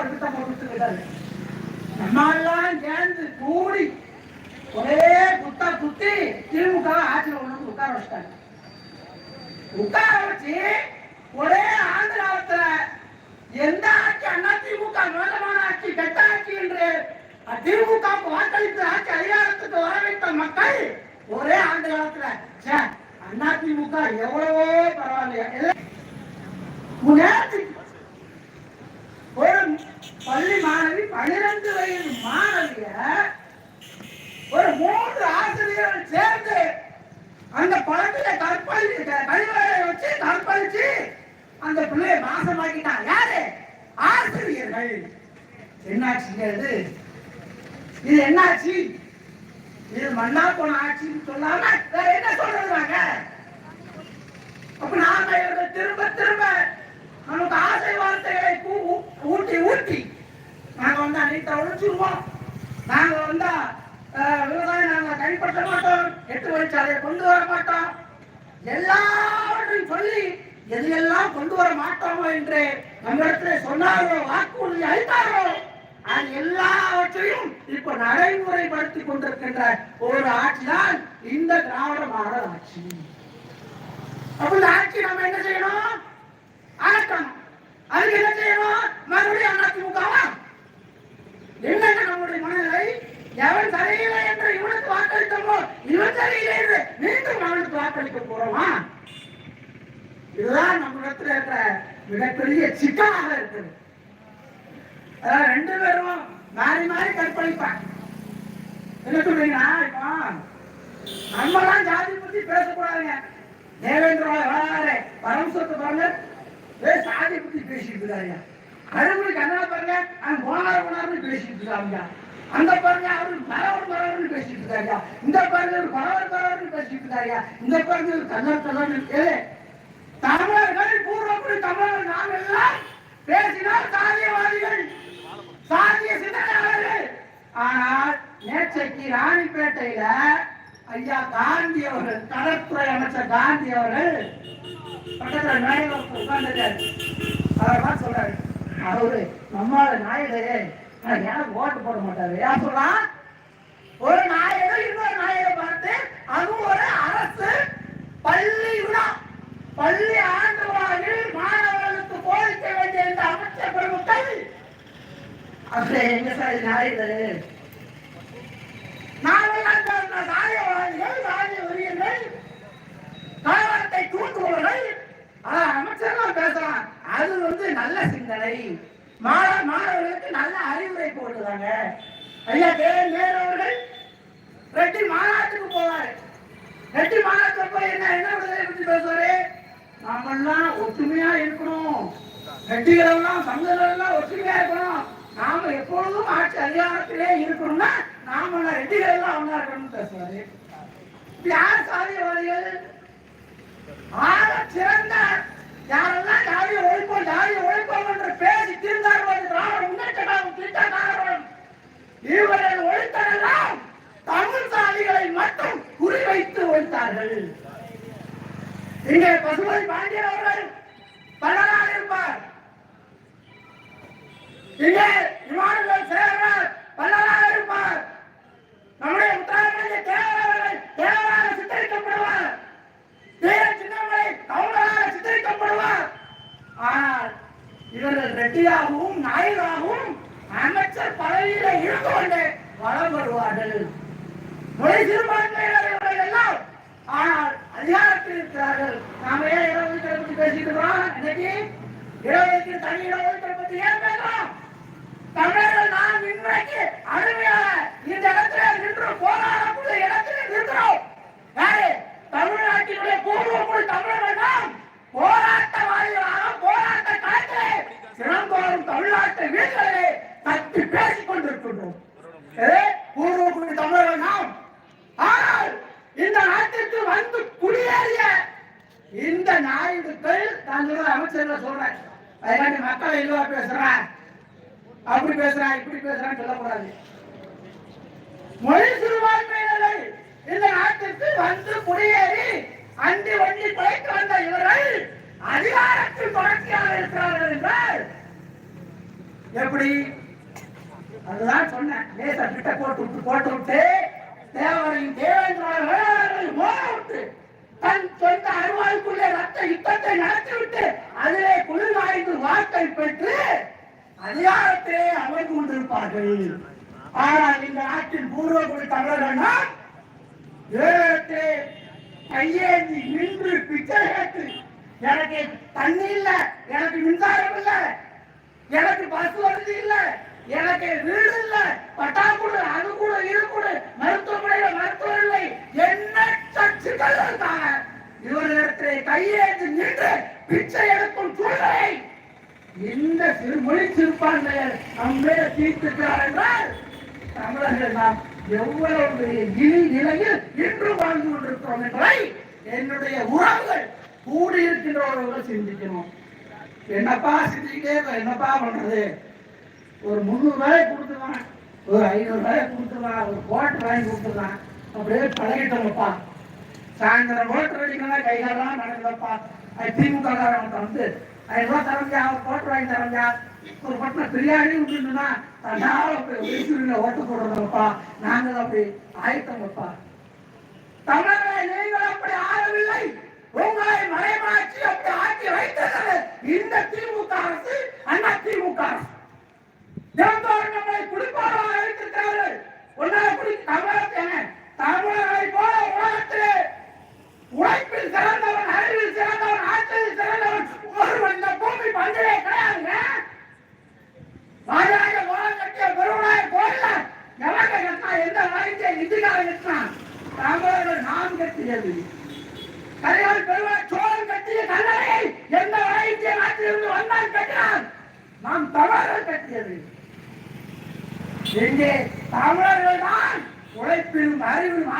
ஒரு திட்டம் சேர்ந்து கூடி ஒரே குத்தா குத்தி திமுக ஆட்சியில் ஒண்ணு உட்கார வச்சுட்டாங்க. உட்கார வச்சு ஒரே ஆண்டு காலத்துல எந்த ஆட்சி அண்ணா திமுக மோசமான ஆட்சி கெட்ட ஆட்சி என்று திமுக வாக்களித்து ஆட்சி அதிகாரத்துக்கு வர வைத்த மக்கள் ஒரே ஆண்டு காலத்துல ச்சே, அண்ணா திமுக எவ்வளவோ பரவாயில்லையா? முன்னேறத்துக்கு ஒரு பள்ளி மாணவி பன்னிரண்டு வயது மாணவிய ஒரு மூன்று ஆசிரியர்கள் சேர்ந்து அந்த பழத்துல கற்பழி கழிவறை வச்சு தற்பழிச்சு அந்த பிள்ளையை மாசமாக்கிட்டான் யாரு? ஆசிரியர்கள். என்னாச்சுங்கிறது இது என்னாச்சு? இது மண்ணா போன ஆட்சின்னு சொல்லாம வேற என்ன சொல்றாங்க அப்ப நாம இவர்கள் திரும்ப திரும்ப நமக்கு ஆசை வார்த்தைகளை ஊட்டி ஊட்டி நாங்க வந்தா நீட்டை உழைச்சிருவோம் நாங்க வந்தா விவசாயம் நாங்க கைப்பற்ற மாட்டோம். எட்டு வழிச்சாலையை கொண்டு வர மாட்டோம். எல்லாவற்றையும் சொல்லி எதையெல்லாம் கொண்டு வர மாட்டோமோ என்று நம்மிடத்தில் சொன்னாரோ வாக்குறுதி அளித்தாரோ அது எல்லாவற்றையும் இப்ப நடைமுறைப்படுத்திக் கொண்டிருக்கின்ற ஒரு ஆட்சிதான் இந்த திராவிட மாடல் ஆட்சி. அப்ப இந்த ஆட்சி நம்ம என்ன செய்யணும்? அகற்றணும். அதுக்கு என்ன செய்யணும்? மறுபடியும் அதிமுகவா? என்னென்ன நம்முடைய மனநிலை? எவன் சரியில்லை என்று இவனுக்கு வாக்களித்தோமோ இவன் சரியில்லை என்று மீண்டும் அவனுக்கு வாக்களிக்க போறோமா? இதுதான் நம்ம இருக்கிற மிகப்பெரிய சிக்கலாக இருக்குது. அதான் ரெண்டு பேரும் மாறி மாறி கற்பழிப்பான் என்ன சொல்றீங்கன்னா இப்போ நம்மலாம் ஜாதி பத்தி பேசக்கூடாதுங்க. தேவேந்திர வராரு பரமசுரத்தை பாருங்க. சாதி பத்தி பேசிட்டு இருக்காருங்க. கருமொழி என்ன பாருங்க அங்க போனார் போனார்னு பேசிட்டு இருக்காங்க அந்த பாருங்க அவரு பரவல் பரவல் பேசிட்டு இருக்காங்க இந்த பாருங்க ஒரு பரவல் பரவர்னு பேசிட்டு இருக்காங்க இந்த பாருங்க ஒரு கண்ணர் கண்ணர் இருக்கு. தமிழர்கள் பூர்வப்படி தமிழர்கள் நாங்கள் எல்லாம் பேசினால் சாதியவாதிகள். சாதிய சிந்தனையாளர்கள். ஆனால் நேற்றைக்கு ராணிப்பேட்டையில ஐயா காந்தி அவர்கள் கடற்துறை அமைச்சர் காந்தி அவர்கள் பக்கத்துல நாயகம் உட்கார்ந்துட்டாரு. அவர் தான் சொல்றாரு? அவரு நம்மளோட நாயுடு யாரும் ஓட்டு போட மாட்டாரு. யார் சொல்றான் ஒரு நாயகர் இன்னொரு நாயகரை பார்த்து அதுவும் ஒரு அரசு பள்ளி விழா பள்ளி ஆண்டு மாணவர்களுக்கு போதிக்க வேண்டிய இந்த அமைச்சர் பெருமக்கள் அப்படியே எங்க சார் நாயுடு நாமெல்லாம் சாயவாதிகள் சாய உரியர்கள் கலவரத்தை தூண்டுபவர்கள். அமைச்சர்கள் பேசலாம். அது வந்து நல்ல சிந்தனை. மாணவர்களுக்கு நல்ல அறிவுரை போட்டுதாங்க. ஐயா கே. நேரு அவர்கள் ரெட்டி மாநாட்டுக்கு போவார். ரெட்டி மாநாட்டுக்கு போய் என்ன என்ன விடுதலை பற்றி பேசுவாரு? நாமெல்லாம் ஒற்றுமையா இருக்கணும். ரெட்டிகள் எல்லாம் ஒற்றுமையா இருக்கணும். நாம எப்பொழுதும் ஆட்சி அதிகாரத்திலே இருக்கணும்னா நாம ரெட்டிகள் எல்லாம் ஒண்ணா இருக்கணும்னு பேசுவாரு. யார் சாதியவாதிகள் ஆக சிறந்த யாரெல்லாம் ஜாதியை ஒழிப்போம் ஜாதியை ஒழிப்போம் என்று பேசி தீர்ந்தார்கள் திராவிட முன்னேற்ற கழகம் திட்டக்காரர்களும் இவர்கள் ஒழித்ததெல்லாம் தமிழ் சாதிகளை மட்டும் குறிவைத்து ஒழித்தார்கள். இங்கே பசுபதி பாண்டியன் அவர்கள் பலராக இருப்பார். இங்கே இமானுவேல் சேகர் பலராக இருப்பார் நம்முடைய உத்தரப்பிரதேச தேவர் அவர்கள் தேவராக சித்தரிக்கப்படுவார் வீர சின்னமலை கவுண்டராக சித்தரிக்கப்படுவார் ஆனால் இவர்கள் ரெட்டியாகவும் நாயராகவும் அமைச்சர் பதவியில இருந்து கொண்டு வளம் வருவார்கள். மொழி சிறுபான்மையினர் எல்லாம் ஆனால் அதிகாரத்தில் இருக்கிறார்கள். நாம ஏன் இடஒதுக்கீடு பேசிக்கிறோம் பேசிட்டு இருக்கிறோம்? இன்னைக்கு இடஒதுக்கீடு தனி இடஒதுக்கீடு பத்தி ஏன் பேசுறோம் தமிழர்கள் நாம் இன்றைக்கு அருமையாக இந்த இடத்துல நின்று போராடக்கூடிய இடத்துல இருக்கிறோம் யாரு தமிழ்நாட்டினுடைய பூர்வக்குடி தமிழர்கள் நாம் போராட்டவாதிகளாக போராட்ட களத்திலே சிறந்தோறும் தமிழ்நாட்டு வீடுகளிலே தட்டி பேசிக் கொண்டிருக்கின்றோம் ஏ, பூர்வக்குடி தமிழர்கள் நாம் ஆனால் இந்த நாட்டிற்கு வந்து குடியேறிய இந்த நாயுடுக்கள் நான் சொல்ற அமைச்சர்கள் சொல்றேன். அதனால மக்களை இதுவா பேசுறேன். அப்படி பேசுறான் இப்படி பேசுறான்னு சொல்லக்கூடாது. மொழி சிறுபான்மையினர்கள் இந்த நாட்டிற்கு வந்து குடியேறி அண்டி வண்டி பிழைத்து வந்த இவர்கள் அதிகாரத்தில் தொடர்ச்சியாக இருக்கிறார்கள் என்றால் எப்படி? அதுதான் சொன்னேன். லேசா கிட்ட போட்டு விட்டு போட்டு விட்டு தேவரையும் தேவேந்திரனையும் மோத விட்டு தன் சொந்த அருவாய்க்குள்ளே ரத்த யுத்தத்தை நடத்திவிட்டு அதிலே குளிர்வாய்ந்து வாக்கை பெற்று அதிகாரத்திலே அமைந்து கொண்டிருப்பார்கள். ஆனால் இந்த நாட்டில் பூர்வகுடி தமிழர்கள் ஏழத்திலே கையேந்தி நின்று பிச்சை கேட்டு எனக்கு தண்ணி இல்லை எனக்கு மின்சாரம் இல்லை எனக்கு பஸ் வசதி இல்லை எனக்கு வீடு இல்ல பட்டாக்குடு அது கூட இது கூட மருத்துவமனையில மருத்துவம் இல்லை. எண்ணற்ற இருக்காங்க? இவர்களிடத்திலே கையேந்தி நின்று பிச்சை எடுக்கும் சூழ்நிலை. இந்த சிறு மொழி சிறுபான்மையர் நம்மே தீர்த்துக்கிறார் என்றால் தமிழர்கள் நாம் எவ்வளவு பெரிய இழி நிலையில் இன்று வாழ்ந்து கொண்டிருக்கிறோம் என்பதை என்னுடைய உறவுகள் கூடியிருக்கின்றவர்கள் சிந்திக்கணும். என்னப்பா சிந்திக்கிட்டே என்னப்பா பண்றது? ஒரு முந்நூறு ரூபாய் கொடுத்துருவான் ஒரு ஐநூறு ரூபாய் கொடுத்துருவான் ஒரு கோட்டர் வாங்கி கொடுத்துருவான் அப்படியே பழகிட்டோம்ப்பா சாயந்தரம் ஓட்டர் அடிக்கலாம் கைகாலாம் நடக்குதப்பா. அது திமுக காரவங்க வந்து ஐநூறு ரூபாய் தரஞ்சா ஒரு கோட்டர் வாங்கி தரஞ்சா ஒரு பட்டம் பிரியாணி விட்டுருந்தா தன்னால ஓட்டு போடுறோம்ப்பா நாங்கள் அப்படி ஆயிட்டோம்ப்பா தமிழர்களை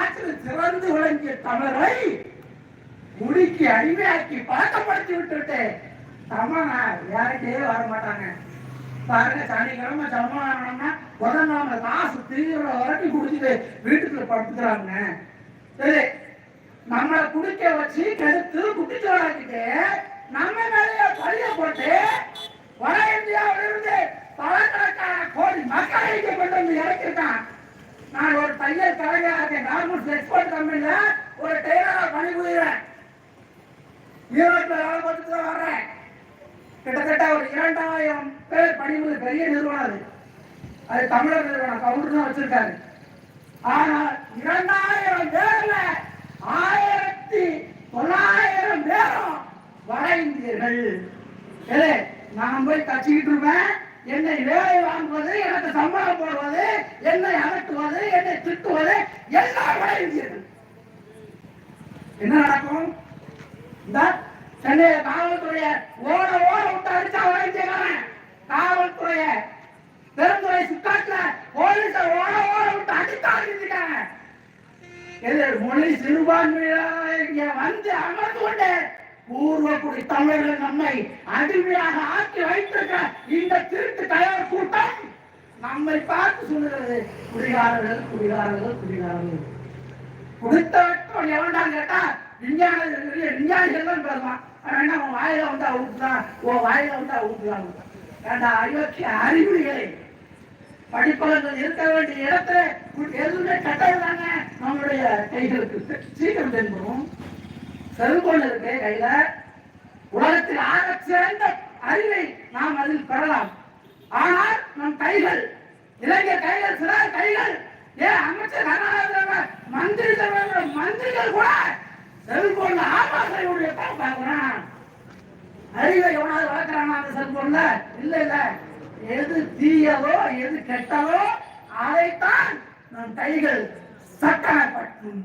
அறிவிலும் ஆற்றலில் சிறந்து விளங்கிய தமிழரை முடிக்கு அடிமையாக்கி பழக்கப்படுத்தி விட்டுட்டு தமிழனார் யாருக்கே வர மாட்டாங்க. பாருங்க சனிக்கிழமை சமாதானம்னா உடனே காசு தீவிர வரைக்கும் குடிச்சிட்டு வீட்டுக்குள்ள படுத்துக்கிறாங்க. சரி நம்மளை குடிக்க வச்சு கெடுத்து குட்டிச்சோடாக்கிட்டு நம்ம மேலேயே பழிய போட்டு வட இந்தியாவிலிருந்து பலக்கணக்கான கோடி மக்களை இங்கே கொண்டு வந்து இறக்கிருக்கான் நான் ஒரு தையல் கலைஞராக இருக்கேன். கார்மெண்ட்ஸ் எக்ஸ்போர்ட் கம்பெனில ஒரு டெய்லரா பணிபுரிகிறேன். ஈரோட்டில் வேலை பார்த்துட்டு தான் வர்றேன். கிட்டத்தட்ட ஒரு இரண்டாயிரம் பேர் பணிபுரி பெரிய நிறுவனம் அது. அது தமிழர் நிறுவனம். கவுண்டர் தான் வச்சிருக்காரு. ஆனால் இரண்டாயிரம் பேர்ல ஆயிரத்தி தொள்ளாயிரம் பேரும் வட இந்தியர்கள் நான் போய் கட்சிக்கிட்டு இருப்பேன். என்னை வேலை வாங்குவது எனக்கு சம்பளம் போடுவது என்னை அகற்றுவது என்னை திட்டுவது எல்லாம் வட இந்தியர்கள் என்ன நடக்கும்? இந்த சென்னை காவல்துறைய ஓட ஓட விட்டு அடிச்சா வட இந்தியக்காரன் காவல்துறைய பெருந்துறை சிக்காட்டுல போலீஸ ஓட ஓட விட்டு அடித்தா இருக்காங்க மொழி சிறுபான்மையாக வந்து அமர்ந்து கொண்டேன் பூர்வக்குடி தமிழர்கள் நம்மை அடிமையாக ஆக்கி வைத்திருக்க இந்த திருட்டு தயார் கூட்டம் நம்மை பார்த்து சொல்லுகிறது குடிகாரர்கள் குடிகாரர்கள் குடிகாரர்கள். கொடுத்தவன் எவன்டான்னு கேட்டா விஞ்ஞான விஞ்ஞானிகள் தான் பேசுவான் அவன் உன் வாயில வந்தா ஊட்டுதான் உன் வாயில வந்தா ஊட்டுதான் ஏண்டா அயோக்கிய அறிகுறிகளை? படிப்பவர்கள் இருக்க வேண்டிய இடத்துல எதுவுமே எதுவுமே கட்டவில்லைங்க. நம்மளுடைய கைகளுக்கு சீக்கிரம் தென்படும். செல்போன் இருக்கு கையில உலகத்தில் ஆக சிறந்த அறிவை நாம் அதில் பெறலாம். ஆனால் நம் கைகள் இளைஞர் கைகள் சில கைகள் ஏன் அமைச்சர் கர்நாடக மந்திரி வேற மந்திரிகள் கூட செல்போன்ல ஆபாசையுடைய பார்க்கிறான். அறிவை எவனாவது வளர்க்குறானா அந்த செல்போன்ல? இல்ல இல்ல. எது தீயதோ எது கெட்டதோ அதைத்தான் நம் கைகள் சட்டமைப்பட்டும்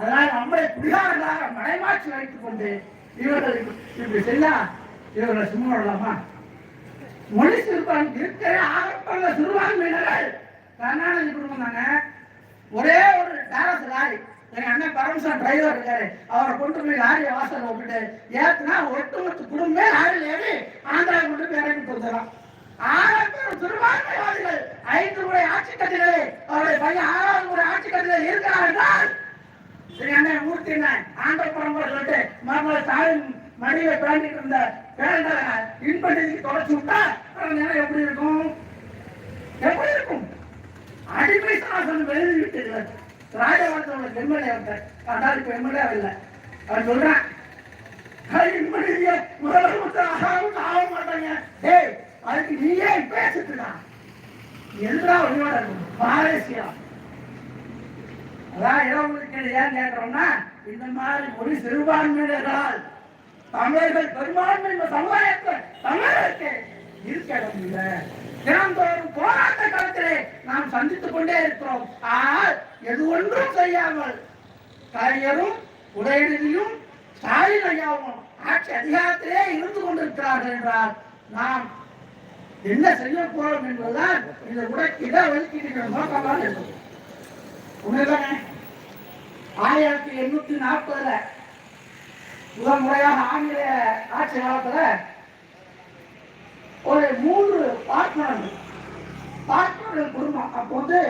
அதனால் நம்மளை குடிகாரர்களாக மடைமாற்றி வைத்துக் கொண்டு இவர்கள் இப்படி- செல்லா செய்யா இவர்களை சும்மா விடலாமா? மொழி சிறுபான் இருக்கிற ஆகப்பட்ட சிறுபான்மையினர்கள் கருணாநிதி குடும்பம் தாங்க ஒரே ஒரு டாரஸ் லாரி. எங்க அண்ணன் பரமசன் டிரைவர் இருக்காரு. அவரை கொண்டு போய் லாரியை வாசல் விட்டுட்டு ஏத்துனா ஒட்டுமொத்த குடும்பமே லாரியில் ஏறி ஆந்திரா கொண்டு போய் இறங்கி கொடுத்துறான் ஆறாம் பேர் சிறுபான்மைவாதிகள் ஐந்து முறை ஆட்சி கட்சிகளே அவருடைய பையன் ஆறாவது முறை ஆட்சி கட்சியில் இருக்கிறார் என்றால் சரி அண்ணன் மூர்த்தி என்ன ஆண்ட பரம்பரை சொல்லிட்டு மறுநாள் ஸ்டாலின் மடியில பேண்டிட்டு இருந்த பேண்ட இன்பநிதிக்கு தொடச்சு விட்டா நேரம் எப்படி இருக்கும்? எப்படி இருக்கும்? அடிமை சாசனம் எழுதி விட்டீர்கள். ராஜவர்த்தனோட எம்எல்ஏ வந்தார் அதான் இப்ப எம்எல்ஏ இல்லை அவர் சொல்றான் முதலமைச்சர் ஆகாவும் ஆக மாட்டாங்க. ஏய் அதுக்கு நீயே பேசிட்டுடா எல்லா வழியோட இருக்கும் மாலேசியா அதான் இடஒதுக்கீடு ஏன் கேட்கிறோம்னா இந்த மாதிரி மொழி சிறுபான்மையினரால் தமிழர்கள் பெரும்பான்மை இந்த சமுதாயத்தில் தமிழருக்கு இருக்க இடம் இல்லை தினந்தோறும் போராட்ட காலத்திலே நாம் சந்தித்துக் கொண்டே இருக்கிறோம். ஆனால் எது ஒன்றும் செய்யாமல் கலைஞரும் உதயநிதியும் ஸ்டாலின் ஐயாவும் ஆட்சி அதிகாரத்திலே இருந்து கொண்டிருக்கிறார்கள் என்றால் நாம் என்ன செய்ய போறோம் என்பதுதான் இந்த உட இட ஒதுக்கீடு நோக்கமாக இருக்கும். ஆயிரத்தி எண்ணூத்தி நாற்பதுல முதல் முறையாக ஆங்கில ஆட்சி காலத்துல ஒரு மூன்று பார்ப்பனர்கள் பார்ப்பனர்கள் குடும்பம். அப்போ வந்து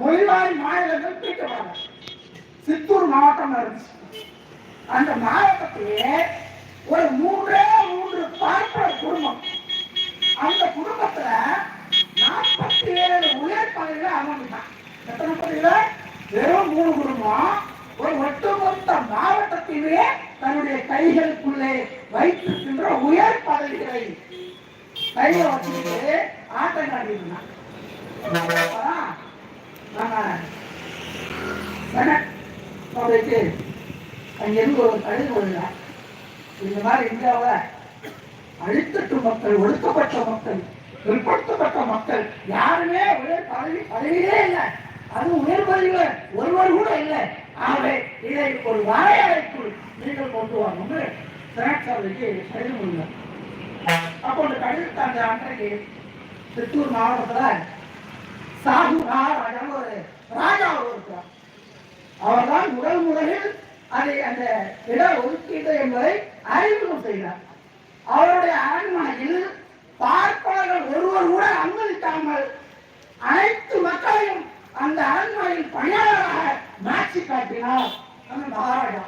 மொழிவாரி மாநிலங்கள் பிரிக்கப்படாங்க சித்தூர் மாவட்டம் இருந்துச்சு. அந்த மாவட்டத்திலே ஒரு மூன்றே மூன்று பார்ப்பனர் குடும்பம். அந்த குடும்பத்துல நாற்பத்தி ஏழு உயர் பதவியில அமர்ந்துட்டான் எத்தனை பதவியில வெறும் மூணு குடும்பம் ஒரு ஒட்டுமொத்த மாவட்டத்திலே தன்னுடைய கைகளுக்குள்ளே வைத்திருக்கின்ற உயர் பதவிகளை கையில வச்சுக்கிட்டு ஆட்டம் காட்டியிருந்தான் அங்கிருந்து ஒரு கடிதம் வருகிறார் இந்த மாதிரி இந்தியாவில் அழுத்தட்டு மக்கள் ஒடுக்கப்பட்ட மக்கள் பிற்படுத்தப்பட்ட மக்கள் யாருமே ஒரே பதவி பதவியிலே இல்லை. அது உயர் ஒருவர் கூட இல்லை. ஆகவே இதை ஒரு வாழைக்குள் நீங்கள் கொண்டு வாங்க. செனட் சபைக்கு கடிதம் அப்போ அந்த கடிதத்தை அந்த அன்றைக்கு திருத்தூர் மாவட்டத்தில் சாகு நாராஜன் ஒரு ராஜா இருக்கிறார். அவர்தான் முதல் முதலில் அதை அந்த இட ஒதுக்கீடு என்பதை அறிமுகம் செய்தார். அவருடைய அரண்மனையில் பார்ப்பாளர்கள் ஒருவர் கூட அனுமதிக்காமல் அனைத்து மக்களையும் அந்த அரண்மனையில் பணியாளராக மாற்றி காட்டினார் அந்த மகாராஜா.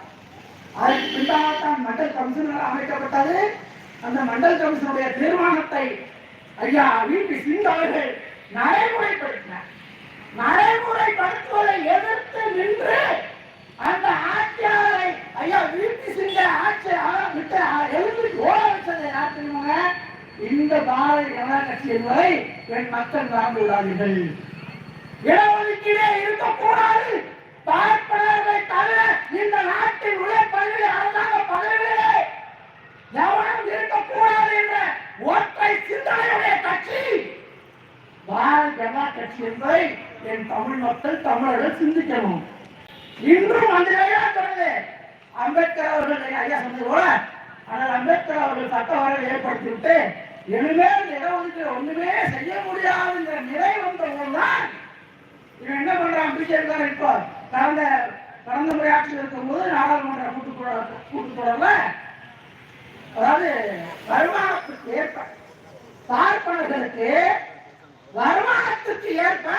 அதற்கு பின்பாகத்தான் மண்டல் கமிஷனர் அமைக்கப்பட்டது. அந்த மண்டல் கமிஷனுடைய தீர்மானத்தை ஐயா விபி சிங் அவர்கள் நடைமுறைப்படுத்தினார். நடைமுறைப்படுத்துவதை எதிர்த்து நின்று அந்த ஆட்சியாளரை ஐயா விபி சிங்க ஆட்சி விட்டு எழுந்து ஓட வச்சதை யாருங்க இந்த பாரதிய ஜனதா கட்சி என்பதை என் மக்கள் மறந்து விடாதீர்கள் இடஒதுக்கீடே இருக்கக்கூடாது. பார்ப்பனர்களை தவிர இந்த நாட்டின் உயர் பதவி அரசாங்க பதவிகளே எவனும் இருக்கக்கூடாது என்ற ஒற்றை சிந்தனையுடைய கட்சி. பாரதிய ஜனதா கட்சி என்பதை என் தமிழ் மக்கள் தமிழர்கள் சிந்திக்கணும் இன்றும் அந்த நிலையாக தொடருது அம்பேத்கர் அவர்கள் ஐயா சொன்னது போல ஆனால் அம்பேத்கர் அவர்கள் சட்ட வரைவை ஏற்படுத்தி விட்டு இனிமேல் இடஒதுக்கீடு ஒண்ணுமே செய்ய முடியாதுங்கிற நிலை வந்த போதுதான் இவன் என்ன பண்றான் பிஜேபி தான் இப்போ கடந்த கடந்த முறை ஆட்சியில் இருக்கும்போது நாடாளுமன்ற கூட்டுக்கூட கூட்டுக்கூடல அதாவது வருமானத்துக்கு ஏற்ப பார்ப்பனர்களுக்கு அதற்கு ஏற்ப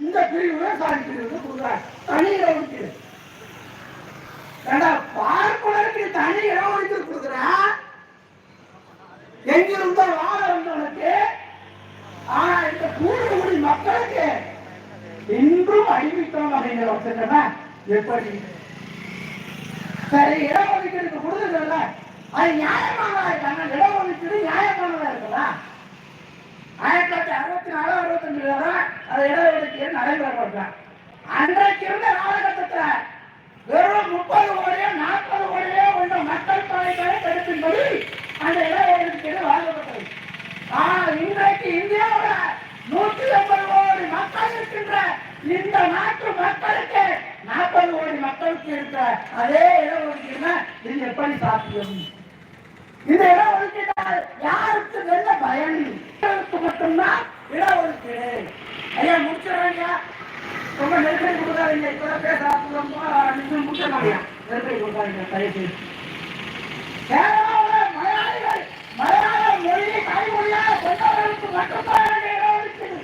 இந்த பிரிவு விவசாய பிரிவு கொடுக்குறார் தனி இடஒதுக்கீடு ஏண்டா பார்ப்பனருக்கு தனி இடஒதுக்கீடு கொடுக்குறா? எங்கிருந்தோ வாழ வந்தவனுக்கு ஆனா இந்த கூடுகுடி மக்களுக்கு இன்றும் அறிவித்தோம் அப்படிங்கிற வச்சிருக்கா எப்படி சரி இடஒதுக்கீடு கொடுக்குறதுல அது நியாயமானதா இருக்காங்க இடஒதுக்கீடு நியாயமானதா இருக்கலாம் ஆயிரத்தி தொள்ளாயிரத்தி அறுபத்தி நாலு அறுபத்தஞ்சு வரை அது இடஒதுக்கீடு நடைபெறப்படுறாங்க அன்றைக்கு இருந்த காலகட்டத்தில் வெறும் முப்பது கோடியோ நாற்பது கோடியோ உள்ள மக்கள் தொகைகளை தடுப்பின்படி அந்த இடஒதுக்கீடு வழங்கப்பட்டது. ஆனால் இன்றைக்கு இந்தியாவுல நூற்றி ஐம்பது கோடி மக்கள் இருக்கின்ற இந்த நாட்டு மக்களுக்கு நாற்பது கோடி மக்களுக்கு இருக்கிற அதே இடஒதுக்கீடுனா இது எப்படி சாத்தியம்? இந்த இடஒதுக்கீட்டால் யாருக்கு நல்ல பயன்? மக்களுக்கு மட்டும்தான் இடஒதுக்கீடு ஐயா ரொம்ப நெருக்கடி கொடுக்காதீங்க. இப்ப பேச நிமிஷம் முடிச்சிடலாம் நெருக்கடி கொடுக்காதீங்க தயவு கேரளாவில் மலையாளிகள் மலையாள மொழியை தாய்மொழியாக கொண்டவர்களுக்கு மட்டும்தான் இடஒதுக்கீடு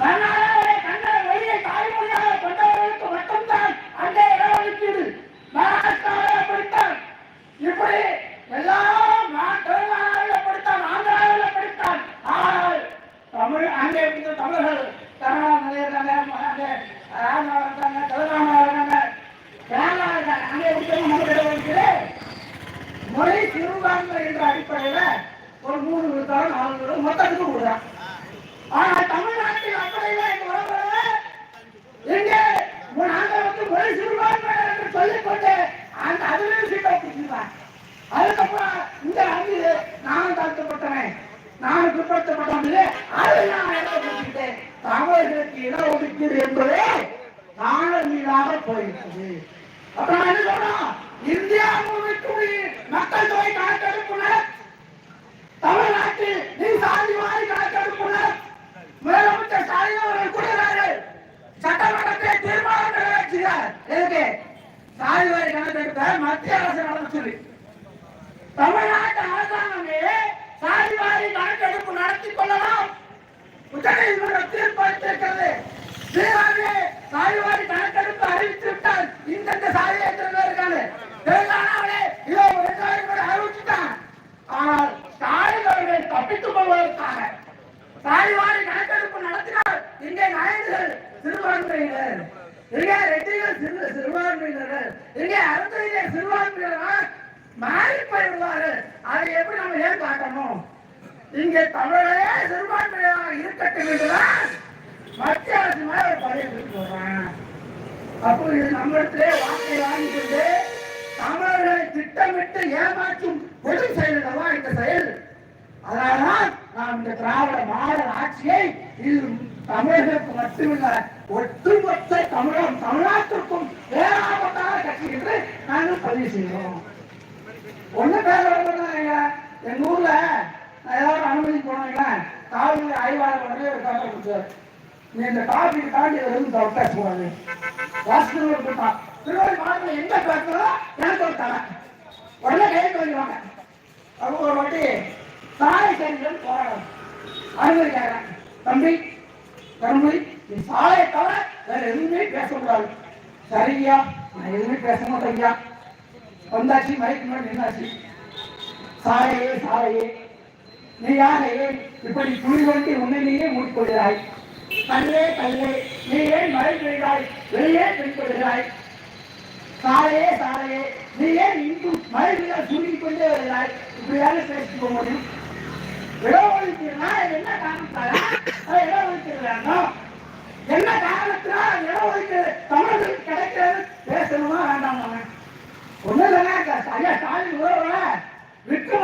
கர்நாடகாவிலே கன்னட மொழியை தாய்மொழியாக கொண்டவர்களுக்கு மட்டும்தான் அந்த இடஒதுக்கீடு மகாராஷ்டிராவில் அப்படித்தான். இப்படி எல்லா மா- சிறுபான்மை என்ற அடிப்படையில ஒரு மூணு விழுக்காடு நாலு விழுக்காடு மொத்தத்துக்கு கொடுக்குறான் ஆனா தமிழ்நாட்டில் அப்படியெல்லாம் எங்க உறவுகளே எங்கே நாங்க வந்து மொழி சிறுபான்மை என்று சொல்லிக்கொண்டு அந்த அதுவே சீட்டை பிடிச்சிருக்காங்க அதுக்கப்புறம் இந்த அங்கு நானும் தாழ்த்தப்பட்டவன் நானும் பிற்படுத்தப்பட்டவன் அதை நான் இடத்தை பிடிச்சிட்டு தமிழர்களுக்கு இடஒதுக்கீடு என்பதே நாணல் மீதாக போயிருக்குது அப்ப நான் என்ன சொல்றோம் இந்தியா முழுமைக்கு மக்கள் தொகை கணக்கெடுப்பு நட- தமிழ்நாட்டில் நீ சாதி வாரி கணக்கெடுப்பு நட- முதலமைச்சர் ஸ்டாலின் அவர்கள் கூறுகிறார்கள் சட்டமன்றத்தை தீர்மானம் நிறைவேற்றுகிறார் எதுக்கு சாதி வாரி கணக்கெடுப்ப மத்திய அரசு நடத்த சொல்லி தமிழ்நாட்டு அரசாங்கமே சாதி வாரி கணக்கெடுப்பு நடத்தி கொள்ளலாம் உச்சநீதிமன்றம் தீர்ப்பளித்திருக்கிறது சீராகவே சாதிவாரி கணக்கெடுப்பு அறிவித்து விட்டால் இந்தந்த சாதி எத்தனை இருக்காங்க தெலுங்கானாவிலே இதோ ரெண்டாயிரம் பேர் அறிவிச்சுட்டான் ஆனால் ஸ்டாலின் அவர்கள் தப்பித்துக் கொள்வதற்காக சாதிவாரி கணக்கெடுப்பு நடத்தினால் இங்கே நாயுடுகள் சிறுபான்மையினர் இங்கே ரெட்டிகள் சிறு சிறுபான்மையினர்கள் இங்கே அருந்தையர் சிறுபான்மையினர் மாறி போய்விடுவார்கள் தமிழையே காட்டணும்? இங்கே தமிழே சிறுபான்மையாக இருக்கட்டும் என்றுதான் மத்திய அரசு மேல ஒரு பதவி சொல்றான் அப்போ இது நம்மிடத்திலே வாக்கை வாங்கி கொண்டு தமிழர்களை திட்டமிட்டு ஏமாற்றும் பொது செயல்களா இந்த செயல்? அதனால்தான் நாம் இந்த திராவிட மாடல் ஆட்சியை இது தமிழர்களுக்கு மட்டுமில்ல ஒட்டுமொத்த தமிழகம் தமிழ்நாட்டிற்கும் வேறாபத்தான கட்சி என்று நாங்கள் பதிவு செய்கிறோம். ஒண்ணு பேர் வரமாட்டாங்க எங்க ஊர்ல நான் ஏதாவது அனுமதி போனாங்க காவிரி ஆய்வாளர் உடனே ஒரு காப்பி கொடுத்தாரு. நீ இந்த டாபிக் தாண்டி இதை வந்து தவிர்த்தா போவாங்க வாசல் கொடுத்தான் திருவாரூர் மாவட்டத்தில் எந்த பேசுறதோ எனக்கு ஒரு தலை. உடனே கைக்கு வந்துருவாங்க அவங்க ஒரு வாட்டி சாலை சரிகள் போராடம் அனுமதி கேட்கறேன் தம்பி தம்பி நீ சாலையை தவிர வேற எதுவுமே பேசக்கூடாது. சரியா நான் எதுவுமே பேச மாட்டேன் ஐயா வந்தாச்சு மயக்கு முன்னாடி நின்னாச்சு. சாரையே சாரையே நீ யாரையே இப்படி புலி கொண்டு உண்மையிலேயே மூடிக்கொள்கிறாய். கல்லே கல்லே நீ ஏன் மழை பெய்தாய் வெளியே பெய்கொள்கிறாய் சாலையே சாரையே நீ ஏன் இந்து மழை பெய்ய சுருங்கிக் கொண்டே வருகிறாய் இப்படியாக பேசிட்டு போக முடியும் இடஒதுக்கீடுனா என்ன காரணத்தால இடஒதுக்கீடு வேண்டாம் என்ன காரணத்தினால் இடஒதுக்கீடு தமிழர்களுக்கு கிடைக்கிறது பேசணுமா வேண்டாம் அவன் ஒண்ணு இல்லைங்க ஐயா ஸ்டாலின் உறவுல விட்டு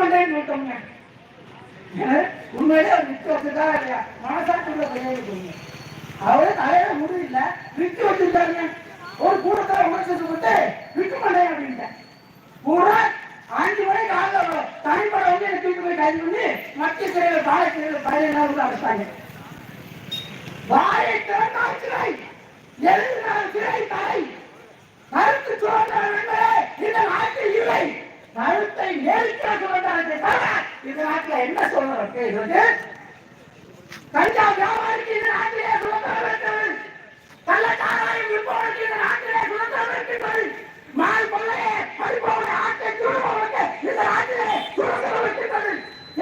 மண்டேன்னு உண்மையிலே அவர் விட்டு வச்சுட்டா இல்லையா மனசாட்டுள்ள பையன் இருக்குங்க அவரு தலையில முடியல விட்டு வச்சிருக்காருங்க. ஒரு கூட்டத்தில் உணர்ச்சி விட்டு விட்டு மண்டே அப்படின்ட்டேன். பூரா அஞ்சு மணிக்கு ஆக தனிப்பட வந்து என்னை தூக்கி போய் கைது பண்ணி மத்திய சிறையில் காலை சிறையில் பழைய வந்து அடைச்சாங்க. வாயை திறந்தால் சிறை எழுதினால் சிறை தலை கருத்து சுதந்திரம் இந்த நாட்டில் இல்லை. கருத்தை நேரிட்ட சுதந்திரத்தை தவிர இந்த நாட்டில் என்ன சுதந்திரம் கேட்கிறது கஞ்சா வியாபாரிக்கு இந்த நாட்டிலே இருக்கிறது கள்ளச்சாராயம் விற்பவனுக்கு இந்த நாட்டிலே சுதந்திரம் இருக்கிறது மால் கொள்ளையே பறிப்பவனை ஆட்டை திருடுபவனுக்கு இந்த நாட்டிலே சுதந்திரம் இருக்கிறது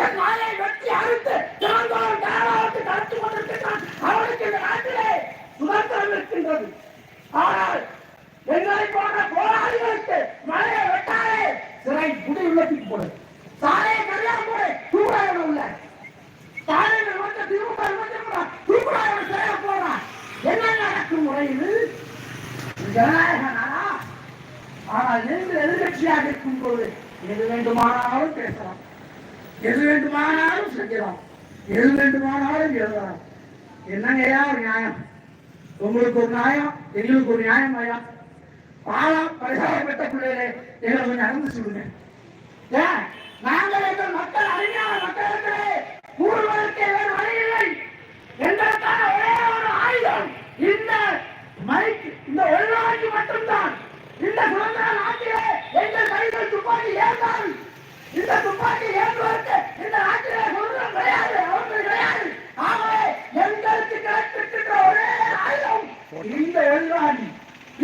என் மாலை வெட்டி அறுத்து திறந்தோம் தாராளத்து கடத்தி கொண்டிருக்கிறான் அவனுக்கு இந்த நாட்டிலே சுதந்திரம் இருக்கின்றது ஆனால் எங்களை போன்ற போராளிகளுக்கு மழையை வெட்டாலே சிறை குடி உள்ளத்துக்கு போடு சாலையை கல்யாணம் போடு தூக்குறாங்க உள்ள சாலையை விமர்சன திமுக விமர்சனம் தூக்குறாங்க சிறைய போறான் என்ன நடக்கும் முறை இது ஜனநாயக நாடா ஆனால் நீங்கள் எதிர்கட்சியாக இருக்கும் போது எது வேண்டுமானாலும் பேசலாம் எது வேண்டுமானாலும் செய்யலாம் எது வேண்டுமானாலும் எழுதலாம் என்னங்கய்யா ஒரு நியாயம்? உங்களுக்கு ஒரு நியாயம் எங்களுக்கு ஒரு நியாயம் ஐயா. பாலம் பெற்ற பிள்ளைகளே எங்களை கொஞ்சம் நடந்து சொல்லுங்க. ஏன் நாங்கள் எங்கள் மக்கள் அறிஞான மக்களுக்கு கூறுவதற்கு வேறு வழி எங்களுக்கான ஒரே ஒரு ஆயுதம் இந்த மைக் இந்த உள்நாட்டு மட்டும்தான். இந்த சுதந்திர நாட்டிலே எங்கள் கைகள் துப்பாக்கி ஏந்தால் இந்த துப்பாக்கி ஏற்றுவதற்கு இந்த நாட்டிலே சுதந்திரம் கிடையாது அவர்கள் கிடையாது. ஆகவே எங்களுக்கு கிடைத்திருக்கின்ற ஒரே ஆயுதம். இந்த வெளிவாணி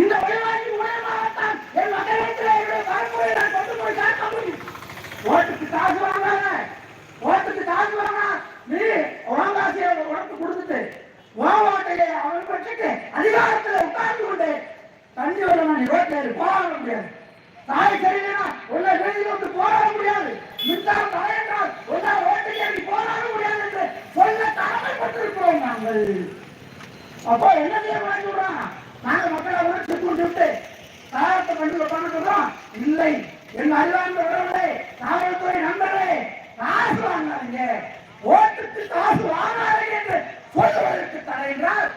இந்த வெளிவாணி மூலமாகத்தான் என் மக்களிடத்திலே என்னுடைய பரப்புரை நான் கொண்டு போய் சேர்க்க முடியும். ஓட்டுக்கு காசு வாங்காத ஓட்டுக்கு காசு வாங்க. நீ வாங்காசிய உனக்கு கொடுத்துட்டு ஓவாட்டையை அவன் பட்சக்கு அதிகாரத்தில் உட்கார்ந்து கொண்டு தண்ணி வரமா நீ ரோட்ல போராட முடியாது. நாளை சரியில்லைனா உள்ள வெளியில் வந்து போராட முடியாது. கொள்ளுங்கள் அப்போ என்ன செய்ய சொல்றான்? நாங்கள் மக்களை உணர்ச்சி கொண்டு தாரத்தை கண்டு உட்கார்ந்து சொல்றோம் இல்லை என் அறிவார்ந்த உறவுகளே காவல்துறை நண்பர்களே காசு வாங்காதீங்க. ஓட்டுக்கு காசு வாங்காதீங்க என்று சொல்லுவதற்கு தடை என்றால்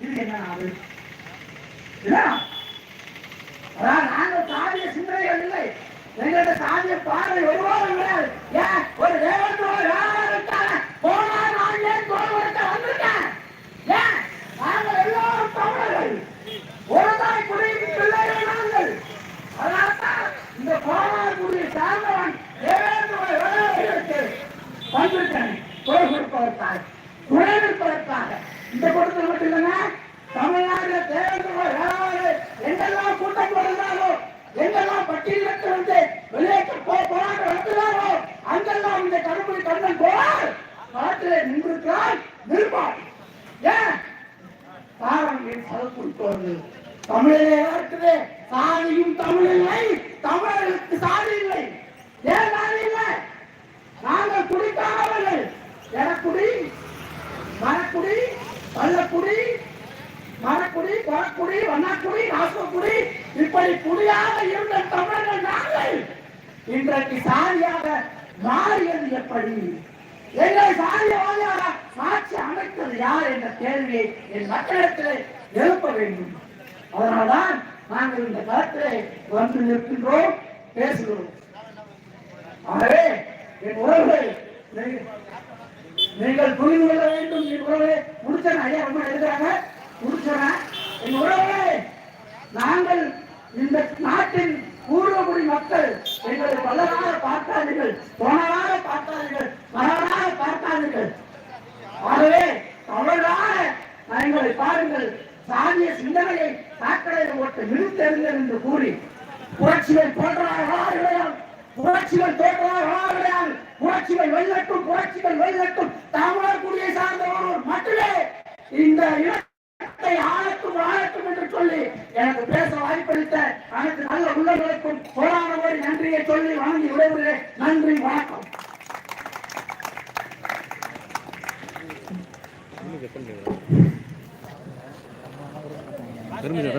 இது என்ன நாடு? என்ன? நாங்கள் சாதிய சிந்தனைகள் இல்லை. எங்களுடைய சாதிய பார்வை ஒருவாரம் கிடையாது ஏன் ஒரு ரேவந்த் வியாபாரத்தால போனா நான் ஏன் தோல்வரத்தை வந்திருக்கேன் ஏன் நாங்கள் எல்லோரும் தமிழர்கள் ஒரு தாய் குடியின் பிள்ளைகள் நாங்கள் அதனால்தான் இந்த கோமார் குடியை சார்ந்தவன் தேவேந்திர விளையாட்டுகளுக்கு வந்திருக்கேன் குரல் கொடுப்பதற்காக துணை நிற்பதற்காக இந்த கொடுத்தது மட்டும் இல்லைங்க தமிழ்நாடு தேவேந்திர வேளாளர் எங்கெல்லாம் கூட்டம் போடுறாரோ எங்கெல்லாம் பட்டியலிட்டு வந்து வெளியேற்ற போ போராட்டம் நடத்துகிறாரோ அங்கெல்லாம் இந்த கருப்பொழி கண்ணன் போவார் காட்டிலே நின்றிருக்கிறார் நிற்பார் ஏன் காரணம் சதக்குறித்தோடு தமிழிலே இருக்குது சாதியும் தமிழ் இல்லை தமிழர்களுக்கு சாதி இல்லை ஏன் சாதி இல்லை நாங்கள் குடிக்காதவர்கள் எனக்குடி மரக்குடி பள்ளக்குடி மரக்குடி கொரக்குடி வண்ணாக்குடி ராசக்குடி இப்படி குடியாக இருந்த தமிழர்கள் நாங்கள் இன்றைக்கு சாதியாக மாறியது எப்படி எங்களை சாதியவாதியாக ஆட்சி அமைத்தது யார் என்ற கேள்வியை என் மக்களிடத்தில் எழுப்ப வேண்டும் அதனால்தான் நாங்கள் இந்த களத்திலே வந்து நிற்கின்றோம் பேசுகிறோம் ஆகவே என் உறவுகள் நீ- நீங்கள் புரிந்து கொள்ள வேண்டும் என் உறவுகளே முடிச்சன ஐயா ரொம்ப எழுதுறாங்க முடிச்சன என் உறவுகளே நாங்கள் இந்த நாட்டின் பூர்வகுடி மக்கள் எங்களை பலராக பார்த்தார்கள் போனதாக பார்த்தார்கள் மரணமாக பார்த்தார்கள் ஆகவே தமிழாக எங்களை பாருங்கள். சாதிய சிந்தனையை சாக்கடையில் ஓட்ட நிறுத்தறிஞர் என்று கூறி புரட்சிகள் தோன்றார்களா இல்லையா புரட்சிகள் தோன்றார்களா இல்லையா புரட்சிகள் வெல்லட்டும் புரட்சிகள் வெல்லட்டும் தமிழர் குடியை சார்ந்தவர்கள் மட்டுமே இந்த இடத்தை ஆழத்தும் ஆழத்தும் சொல்லி எனக்கு பேச வாய்ப்பளித்த அனைத்து நல்ல உள்ளங்களுக்கும் கோடான ஒரு நன்றியை சொல்லி வணங்கி விடைபெறுகிறேன். நன்றி வணக்கம். பெருமிதம்